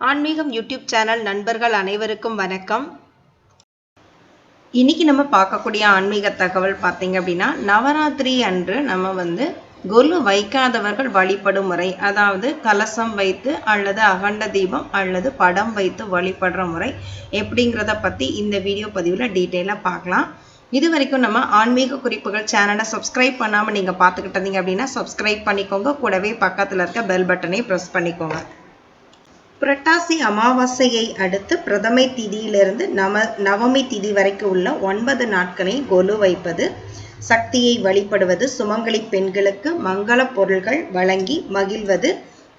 ஆன்மீகம் YouTube channel நண்பர்கள் அனைவருக்கும் வணக்கம். இன்னைக்கு நம்ம பார்க்கக்கூடிய ஆன்மீக தகவல் பார்த்தீங்க அப்படின்னா நவராத்திரி அன்று நம்ம வந்து கொலு வைக்காதவர்கள் வழிபடும் முறை அதாவது கலசம் வைத்து அல்லது அகண்ட தீபம் அல்லது படம் வைத்து வழிபடுற முறை எப்படிங்கிறத பற்றி இந்த வீடியோ பதிவில் டீட்டெயிலாக பார்க்கலாம். இது வரைக்கும் நம்ம ஆன்மீக குறிப்புகள் சேனலை சப்ஸ்கிரைப் பண்ணாமல் நீங்கள் பார்த்துக்கிட்டீங்க அப்படின்னா சப்ஸ்கிரைப் பண்ணிக்கோங்க. கூடவே பக்கத்தில் இருக்க பெல் பட்டனை ப்ரெஸ் பண்ணிக்கோங்க. புரட்டாசி அமாவாசையை அடுத்து பிரதமை திதியிலிருந்து நம நவமி திதி வரைக்கும் உள்ள ஒன்பது நாட்களை கொலு வைப்பது சக்தியை வழிபடுவது சுமங்கலி பெண்களுக்கு மங்கள பொருள்கள் வழங்கி மகிழ்வது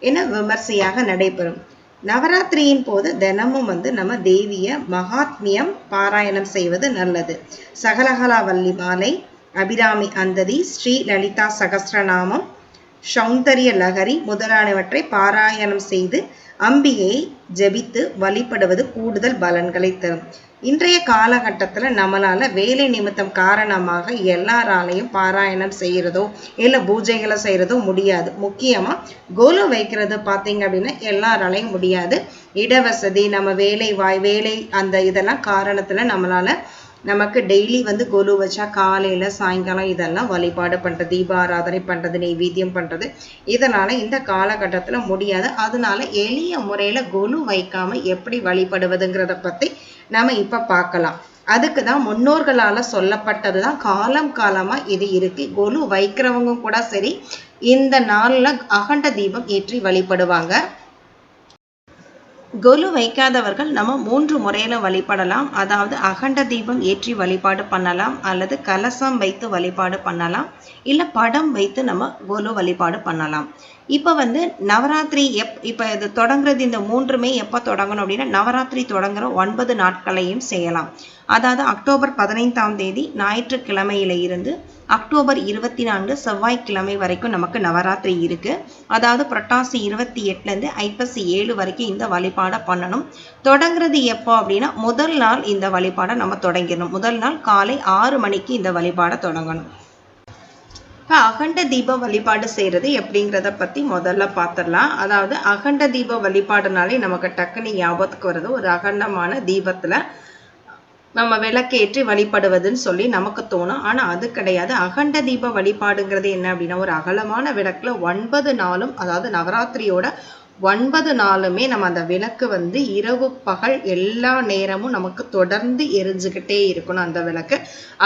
என விமர்சையாக நடைபெறும். நவராத்திரியின் போது தினமும் வந்து நம்ம தேவிய மகாத்மியம் பாராயணம் செய்வது நல்லது. சகலகலாவல்லி மாலை அபிராமி அந்ததி ஸ்ரீ லலிதா சகசிரநாமம் சௌந்தரிய லகரி முதலானவற்றை பாராயணம் செய்து அம்பிகையை ஜெபித்து வழிபடுவது கூடுதல் பலன்களை தரும். இன்றைய காலகட்டத்தில் நம்மளால் வேலை நிமித்தம் காரணமாக எல்லாராலையும் பாராயணம் செய்கிறதோ இல்லை பூஜைகளை செய்கிறதோ முடியாது. முக்கியமாக கோலு வைக்கிறது பார்த்தீங்க அப்படின்னா எல்லாராலையும் முடியாது. இடவசதி நம்ம வேலை வாய் வேலை அந்த இதெல்லாம் காரணத்தில் நம்மளால் நமக்கு டெய்லி வந்து கொலு வச்சா காலையில் சாயங்காலம் இதெல்லாம் வழிபாடு பண்ணுறது தீபாராதனை பண்ணுறது நெய்வேத்தியம் பண்ணுறது இதனால் இந்த காலகட்டத்தில் முடியாது. அதனால எளிய முறையில் கொலு வைக்காமல் எப்படி வழிபடுவதுங்கிறத பற்றி நம்ம இப்போ பார்க்கலாம். அதுக்கு தான் முன்னோர்களால் சொல்லப்பட்டது தான் காலம் காலமாக இது இருக்குது கொலு வைக்கிறவங்க கூட சரி இந்த நாளில் அகண்ட தீபம் ஏற்றி வழிபடுவாங்க. கொலு வைக்காதவர்கள் நம்ம மூன்று முறையில் வழிபடலாம். அதாவது அகண்ட தீபம் ஏற்றி வழிபாடு பண்ணலாம். அல்லது கலசம் வைத்து வழிபாடு பண்ணலாம். இல்லை படம் வைத்து நம்ம கொலு வழிபாடு பண்ணலாம். இப்போ வந்து நவராத்திரி எப் இப்போ இது தொடங்குறது இந்த மூன்றுமே எப்போ தொடங்கணும் அப்படின்னா நவராத்திரி தொடங்குற ஒன்பது நாட்களையும் செய்யலாம். அதாவது அக்டோபர் பதினைந்தாம் தேதி ஞாயிற்றுக்கிழமையில இருந்து அக்டோபர் இருபத்தி நான்கு செவ்வாய்க்கிழமை வரைக்கும் நமக்கு நவராத்திரி இருக்கு. அதாவது புரட்டாசி இருபத்தி எட்டுலேருந்து ஐப்பசி ஏழு வரைக்கும் இந்த வழிபாடை பண்ணணும். தொடங்குறது எப்போ அப்படின்னா முதல் நாள் இந்த வழிபாடை நம்ம தொடங்கிடணும். முதல் நாள் காலை ஆறு மணிக்கு இந்த வழிபாடை தொடங்கணும். இப்போ அகண்ட தீப வழிபாடு செய்கிறது எப்படிங்கிறத பற்றி முதல்ல பார்த்துடலாம் அதாவது அகண்ட தீப வழிபாடுனாலே நமக்கு டக்குனு ஞாபகத்துக்கு வருது ஒரு அகண்டமான தீபத்தில் நம்ம விளக்கேற்றி வழிபடுவதுன்னு சொல்லி நமக்கு தோணும். ஆனால் அது கிடையாது. அகண்ட தீப வழிபாடுங்கிறது என்ன அப்படின்னா ஒரு அகலமான விளக்கில் ஒன்பது நாளும் அதாவது நவராத்திரியோட ஒன்பது நாளுமே நம்ம அந்த விளக்கு வந்து இரவு பகல் எல்லா நேரமும் நமக்கு தொடர்ந்து எரிஞ்சுக்கிட்டே இருக்கணும் அந்த விளக்கு.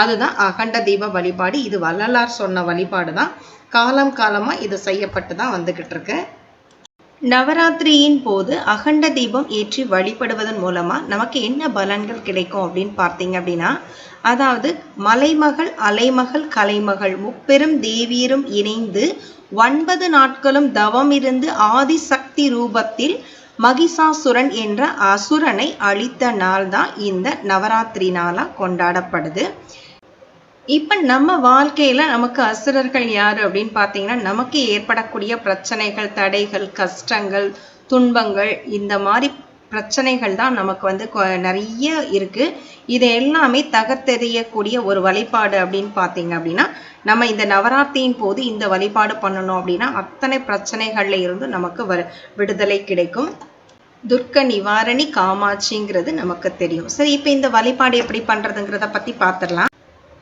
அதுதான் அகண்ட தீப வழிபாடு. இது வள்ளலார் சொன்ன வழிபாடு தான் காலம் காலமாக இது செய்யப்பட்டு தான் வந்துக்கிட்டு இருக்கு. நவராத்திரியின் போது அகண்ட தீபம் ஏற்றி வழிபடுவதன் மூலமாக நமக்கு என்ன பலன்கள் கிடைக்கும் அப்படின்னு பார்த்தீங்க அப்படின்னா அதாவது மலைமகள் அலைமகள் கலைமகள் முப்பெரும் தேவியரும் இணைந்து ஒன்பது நாட்களும் தவம் இருந்து ஆதிசக்தி ரூபத்தில் மகிஷாசுரன் என்ற அசுரனை அழித்த நாள் தான் இந்த நவராத்திரி நாளாக கொண்டாடப்படுது. இப்போ நம்ம வாழ்க்கையில் நமக்கு அசுரர்கள் யார் அப்படின்னு பார்த்தீங்கன்னா நமக்கு ஏற்படக்கூடிய பிரச்சனைகள் தடைகள் கஷ்டங்கள் துன்பங்கள் இந்த மாதிரி பிரச்சனைகள் தான் நமக்கு வந்து நிறைய இருக்குது இது எல்லாமே தகர்த்தெறியக்கூடிய ஒரு வழிபாடு அப்படின்னு பார்த்தீங்க அப்படின்னா நம்ம இந்த நவராத்திரியின் போது இந்த வழிபாடு பண்ணணும் அப்படின்னா அத்தனை பிரச்சனைகள்ல இருந்து நமக்கு வ விடுதலை கிடைக்கும். துர்க்க நிவாரணி காமாட்சிங்கிறது நமக்கு தெரியும். சரி இப்போ இந்த வழிபாடு எப்படி பண்ணுறதுங்கிறத பற்றி பார்த்துடலாம்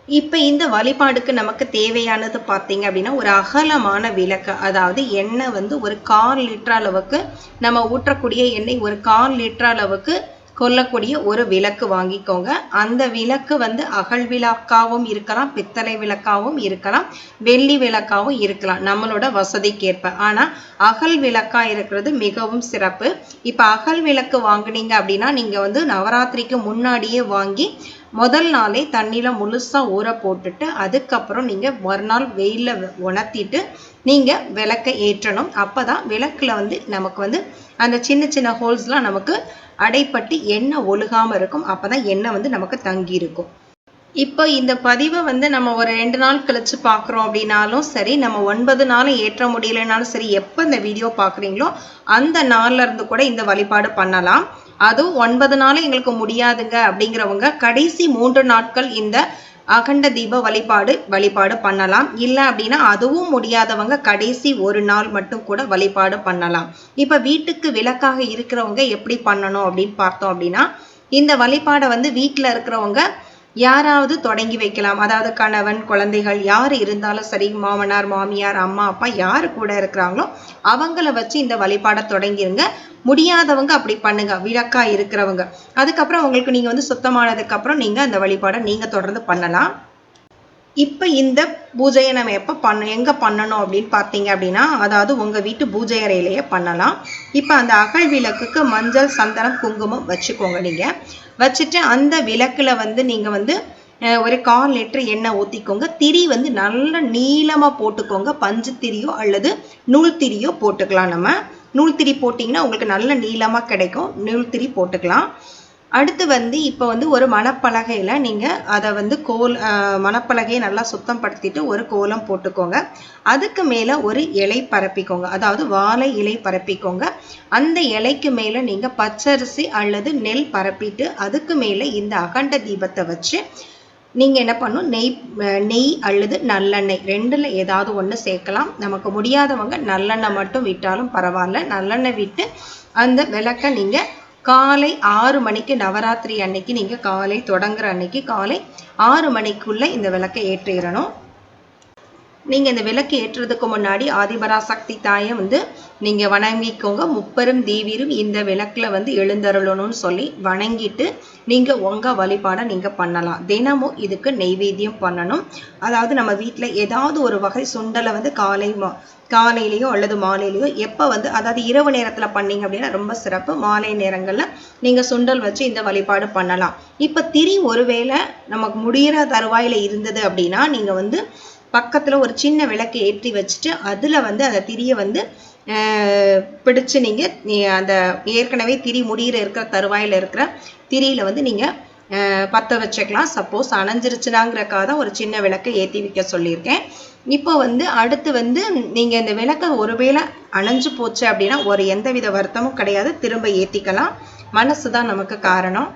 இப்போ இந்த வழிபாடுக்கு நமக்கு தேவையானது பார்த்தீங்க அப்படின்னா ஒரு அகலமான விளக்கு அதாவது எண்ணெய் வந்து ஒரு கால் லிட்டர் அளவுக்கு நம்ம ஊற்றக்கூடிய எண்ணெய் ஒரு கால் லிட்டர் அளவுக்கு கொல்லக்கூடிய ஒரு விளக்கு வாங்கிக்கோங்க. அந்த விளக்கு வந்து அகல் விளக்காவும் இருக்கலாம் பித்தளை விளக்காவும் இருக்கலாம் வெள்ளி விளக்காவும் இருக்கலாம் நம்மளோட வசதிக்கேற்ப. ஆனால் அகல் விளக்கா இருக்கிறது மிகவும் சிறப்பு. இப்போ அகல் விளக்கு வாங்குனீங்க அப்படின்னா நீங்கள் வந்து நவராத்திரிக்கு முன்னாடியே வாங்கி முதல் நாளே தண்ணியில் முழுசாக ஊற போட்டுட்டு அதுக்கப்புறம் நீங்கள் மறுநாள் வெயிலில் உணர்த்திட்டு நீங்கள் விளக்கை ஏற்றணும். அப்போ தான் விளக்கில் வந்து நமக்கு வந்து அந்த சின்ன சின்ன ஹோல்ஸ்லாம் நமக்கு அடைப்பட்டு எண்ணெய் ஒழுகாமல் இருக்கும். அப்போ தான் எண்ணெய் வந்து நமக்கு தங்கி இருக்கும். இப்போ இந்த பதிவை வந்து நம்ம ஒரு ரெண்டு நாள் கழிச்சு பார்க்குறோம் அப்படின்னாலும் சரி நம்ம ஒன்பது நாளும் ஏற்ற முடியலைனாலும் சரி எப்போ இந்த வீடியோ பார்க்குறீங்களோ அந்த நாள்ல இருந்து கூட இந்த வழிபாடு பண்ணலாம். அதுவும் ஒன்பது நாளும் எங்களுக்கு முடியாதுங்க அப்படிங்கிறவங்க கடைசி மூன்று நாட்கள் இந்த அகண்ட தீப வழிபாடு வழிபாடு பண்ணலாம். இல்லை அப்படின்னா அதுவும் முடியாதவங்க கடைசி ஒரு நாள் மட்டும் கூட வழிபாடு பண்ணலாம். இப்போ வீட்டுக்கு விளக்காக இருக்கிறவங்க எப்படி பண்ணணும் அப்படின்னு பார்த்தோம் அப்படின்னா இந்த வழிபாடை வந்து வீட்டில் இருக்கிறவங்க யாராவது தொடங்கி வைக்கலாம். அதாவது கணவன் குழந்தைகள் யார் இருந்தாலும் சரி மாமனார் மாமியார் அம்மா அப்பா யார் கூட இருக்கிறாங்களோ அவங்கள வச்சு இந்த வழிபாடை தொடங்கிருங்க. முடியாதவங்க அப்படி பண்ணுங்க. விளக்கா இருக்கிறவங்க. அதுக்கப்புறம் உங்களுக்கு நீங்க வந்து சுத்தமானதுக்கு அப்புறம் நீங்க அந்த வழிபாடை நீங்க தொடர்ந்து பண்ணலாம். இப்போ இந்த பூஜையை நம்ம எப்போ பண்ண எங்கே பண்ணணும் அப்படின்னு பார்த்தீங்க அப்படின்னா அதாவது உங்கள் வீட்டு பூஜை அறையிலேயே பண்ணலாம். இப்போ அந்த அகல் விளக்குக்கு மஞ்சள் சந்தனம் குங்குமம் வச்சுக்கோங்க நீங்கள் வச்சுட்டு அந்த விளக்கில் வந்து நீங்கள் வந்து ஒரு கால் லிட்டர் எண்ணெய் ஊற்றிக்கோங்க திரி வந்து நல்ல நீளமாக போட்டுக்கோங்க. பஞ்சு திரியோ அல்லது நூல் திரியோ போட்டுக்கலாம் நம்ம. நூல் திரி போட்டிங்கன்னா உங்களுக்கு நல்ல நீளமாக கிடைக்கும். நூல் திரி போட்டுக்கலாம். அடுத்து வந்து இப்போ வந்து ஒரு மணப்பலகையில் நீங்கள் அதை வந்து கோல் மணப்பலகையை நல்லா சுத்தம் படுத்திட்டு ஒரு கோலம் போட்டுக்கோங்க. அதுக்கு மேலே ஒரு இலை பரப்பிக்கோங்க. அதாவது வாழை இலை பரப்பிக்கோங்க. அந்த இலைக்கு மேலே நீங்கள் பச்சரிசி அல்லது நெல் பரப்பிட்டு அதுக்கு மேலே இந்த அகண்ட தீபத்தை வச்சு நீங்கள் என்ன பண்ணும் நெய் நெய் அல்லது நல்லெண்ணெய் ரெண்டில் ஏதாவது ஒன்று சேர்க்கலாம். நமக்கு முடியாதவங்க நல்லெண்ணெய் மட்டும் விட்டாலும் பரவாயில்ல. நல்லெண்ணெய் விட்டு அந்த விளக்கை நீங்கள் காலை ஆறு மணிக்கு நவராத்திரி அன்னைக்கு நீங்கள் காலை தொடங்குற அன்னைக்கு காலை ஆறு மணிக்குள்ளே இந்த விளக்கை ஏற்றிடணும். நீங்கள் இந்த விளக்கு ஏற்றுறதுக்கு முன்னாடி ஆதிபராசக்தி தாயை வந்து நீங்கள் வணங்கிக்கோங்க. முப்பெரும் தேவிரும் இந்த விளக்கில் வந்து எழுந்தருளணும்னு சொல்லி வணங்கிட்டு நீங்கள் உங்கள் வழிபாடை நீங்கள் பண்ணலாம். தினமும் இதுக்கு நெய்வேத்தியம் பண்ணணும். அதாவது நம்ம வீட்டில் ஏதாவது ஒரு வகை சுண்டலை வந்து காலை காலையிலையோ அல்லது மாலையிலையோ எப்போ வந்து அதாவது இரவு நேரத்தில் பண்ணீங்க அப்படின்னா ரொம்ப சிறப்பு. மாலை நேரங்களில் நீங்கள் சுண்டல் வச்சு இந்த வழிபாடு பண்ணலாம். இப்போ திரி ஒருவேளை நமக்கு முடிகிற தருவாயில் இருந்தது அப்படின்னா நீங்கள் வந்து பக்கத்தில் ஒரு சின்ன விளக்கு ஏற்றி வச்சுட்டு அதில் வந்து அந்த திரியை வந்து பிடிச்சு நீங்கள் அந்த ஏற்கனவே திரி முடிகிற இருக்கிற தருவாயில் இருக்கிற திரியில் வந்து நீங்கள் பற்ற வச்சுக்கலாம். சப்போஸ் அணைஞ்சிருச்சுனாங்கிறக்காக தான் ஒரு சின்ன விளக்கை ஏற்றி வைக்க சொல்லியிருக்கேன். இப்போ வந்து அடுத்து வந்து நீங்கள் இந்த விளக்கை ஒருவேளை அணைஞ்சு போச்சு அப்படின்னா ஒரு எந்தவித வருத்தமும் கிடையாது. திரும்ப ஏற்றிக்கலாம் மனசு தான் நமக்கு காரணம்.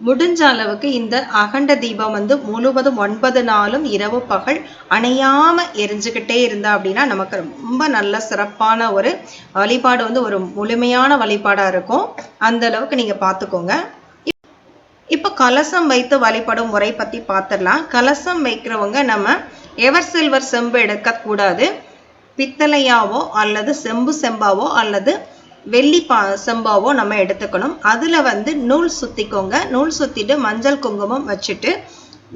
முடிஞ்ச அளவுக்கு இந்த அகண்ட தீபம் வந்து முழுவதும் ஒன்பது நாளும் இரவு பகல் அணையாம எரிஞ்சுக்கிட்டே இருந்தா அப்படின்னா நமக்கு ரொம்ப நல்ல சிறப்பான ஒரு வழிபாடு வந்து ஒரு முழுமையான வழிபாடா இருக்கும். அந்த அளவுக்கு நீங்க பார்த்துக்கோங்க இப்போ கலசம் வைத்து வழிபடும் முறை பத்தி பார்த்துடலாம் கலசம் வைக்கிறவங்க நம்ம எவர் சில்வர் செம்பு எடுக்கக்கூடாது. பித்தளையாவோ அல்லது செம்பு செம்பாவோ அல்லது வெள்ளி பா செம்பாவோ நம்ம எடுத்துக்கணும். அதில் வந்து நூல் சுற்றிக்கோங்க நூல் சுற்றிட்டு மஞ்சள் குங்குமம் வச்சுட்டு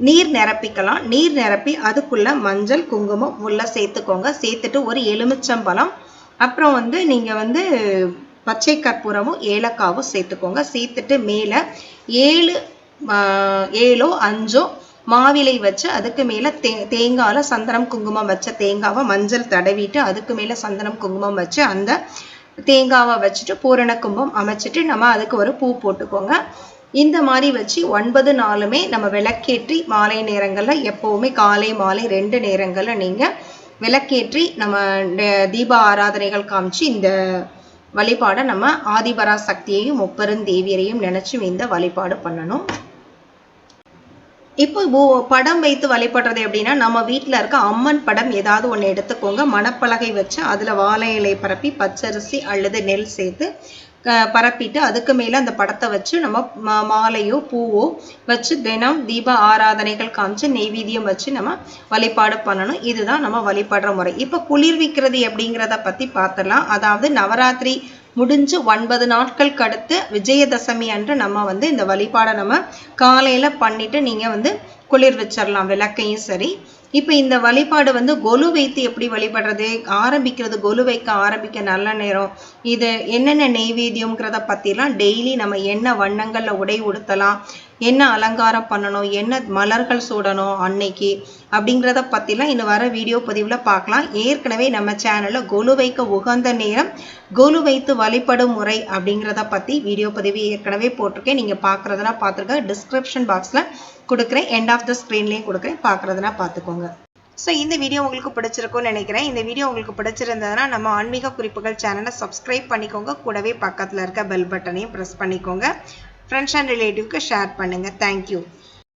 நீர் நிரப்பிக்கலாம். நீர் நிரப்பி அதுக்குள்ளே மஞ்சள் குங்குமம் உள்ள சேர்த்துக்கோங்க. சேர்த்துட்டு ஒரு எலுமிச்சம்பழம். அப்புறம் வந்து நீங்கள் வந்து பச்சை கற்பூரமும் ஏலக்காவும் சேர்த்துக்கோங்க. சேர்த்துட்டு மேலே ஏழு ஏழோ அஞ்சோ மாவிலை வச்சு அதுக்கு மேலே தே தேங்காயில் சந்தனம் குங்குமம் வச்ச தேங்காவை மஞ்சள் தடவிட்டு அதுக்கு மேலே சந்தனம் குங்குமம் வச்சு அந்த தேங்காவை வச்சுட்டு பூரண கும்பம் அமைச்சிட்டு நம்ம அதுக்கு ஒரு பூ போட்டுக்கோங்க. இந்த மாதிரி வச்சு ஒன்பது நாளுமே நம்ம விளக்கேற்றி மாலை நேரங்களில் எப்போவுமே காலை மாலை ரெண்டு நேரங்களில் நீங்கள் விளக்கேற்றி நம்ம தீப ஆராதனைகள் காமிச்சு இந்த வழிபாடை நம்ம ஆதிபரா சக்தியையும் முப்பெருந்தேவியரையும் நினச்சும் இந்த வழிபாடு பண்ணணும். இப்போ படம் வைத்து வழிபடுறது எப்படின்னா நம்ம வீட்டில் இருக்க அம்மன் படம் ஏதாவது ஒன்று எடுத்துக்கோங்க. மணப்பலகை வச்சு அதில் வாழை இலை பரப்பி பச்சரிசி அல்லது நெல் சேர்த்து பரப்பிட்டு அதுக்கு மேலே அந்த படத்தை வச்சு நம்ம மாலையோ பூவோ வச்சு தினம் தீப ஆராதனைகள் காமிச்சு நெய்வீதியம் வச்சு நம்ம வழிபாடு பண்ணணும். இதுதான் நம்ம வழிபடுற முறை. இப்போ குளிர்விக்கிறது எப்படிங்கிறத பற்றி பார்த்துடலாம் அதாவது நவராத்திரி முடிஞ்சு ஒன்பது நாட்களுக்கு அடுத்து விஜயதசமி அன்று நம்ம வந்து இந்த வழிபாடை நம்ம காலையில் பண்ணிவிட்டு நீங்கள் வந்து குளிர் வச்சிடலாம் விளக்கையும் சரி. இப்போ இந்த வழிபாடு வந்து கொலு வைத்து எப்படி வழிபடுறது? ஆரம்பிக்கிறது கொலு வைக்க ஆரம்பிக்க நல்ல நேரம். இது என்னென்ன நெய்வேத்தியம்ங்கிறத பற்றிலாம் டெய்லி நம்ம என்ன வண்ணங்களில் உடை உடுத்தலாம்? என்ன அலங்காரம் பண்ணணும்? என்ன மலர்கள் சூடணும் அன்னைக்கு? அப்படிங்கிறத பற்றிலாம் இன்னும் வர வீடியோ பதிவில் பார்க்கலாம் ஏற்கனவே நம்ம சேனலில் கொலு வைக்க உகந்த நேரம் கொலு வைத்து வழிபடும் முறை அப்படிங்கிறத பற்றி வீடியோ பதிவு ஏற்கனவே போட்டிருக்கேன். நீங்கள் பார்க்குறதுனா பார்த்துருக்க டிஸ்கிரிப்ஷன் பாக்ஸில் கொடுக்குறேன். எண்ட் ஆஃப் த ஸ்க்ரீன்லேயும் கொடுக்குறேன். பார்க்குறதுனா பார்த்துக்கோங்க ஸோ இந்த வீடியோ உங்களுக்கு பிடிச்சிருக்கும்னு நினைக்கிறேன். இந்த வீடியோ உங்களுக்கு பிடிச்சிருந்ததுன்னா நம்ம ஆன்மீக குறிப்புகள் சேனலை சப்ஸ்கிரைப் பண்ணிக்கோங்க. கூடவே பக்கத்தில் இருக்க பெல் பட்டனையும் ப்ரெஸ் பண்ணிக்கோங்க. ஃப்ரெண்ட்ஸ் அண்ட் ரிலேட்டிவ்க்கு ஷேர் பண்ணுங்கள் தேங்க்யூ